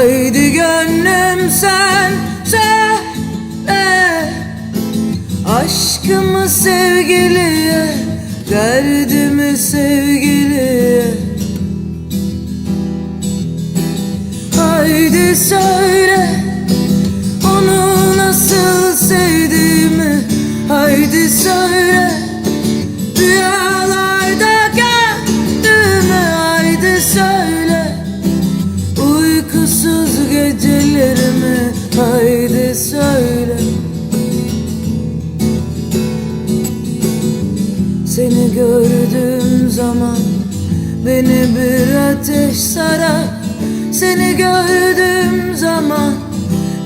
Haydi gönlüm sen söyle. Aşkımı sevgiliye Derdimi sevgiliye. Haydi söyle gecelerimi Haydi söyle. Seni gördüğüm zaman Beni bir ateş sarar Seni gördüğüm zaman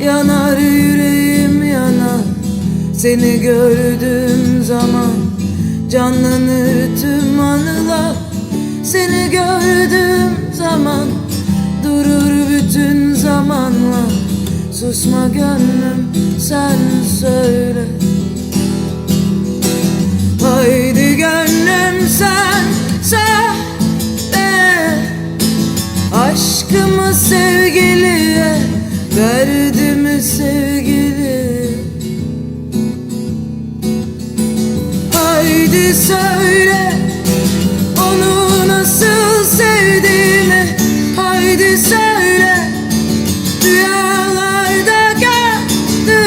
Yanar yüreğim yanar. Seni gördüğüm zaman Canlanır tüm anılar. Seni gördüğüm zaman Susma gönlüm sen söyle. Haydi gönlüm sen söyle. Aşkımı sevgiliye Derdimi sevgili Haydi söyle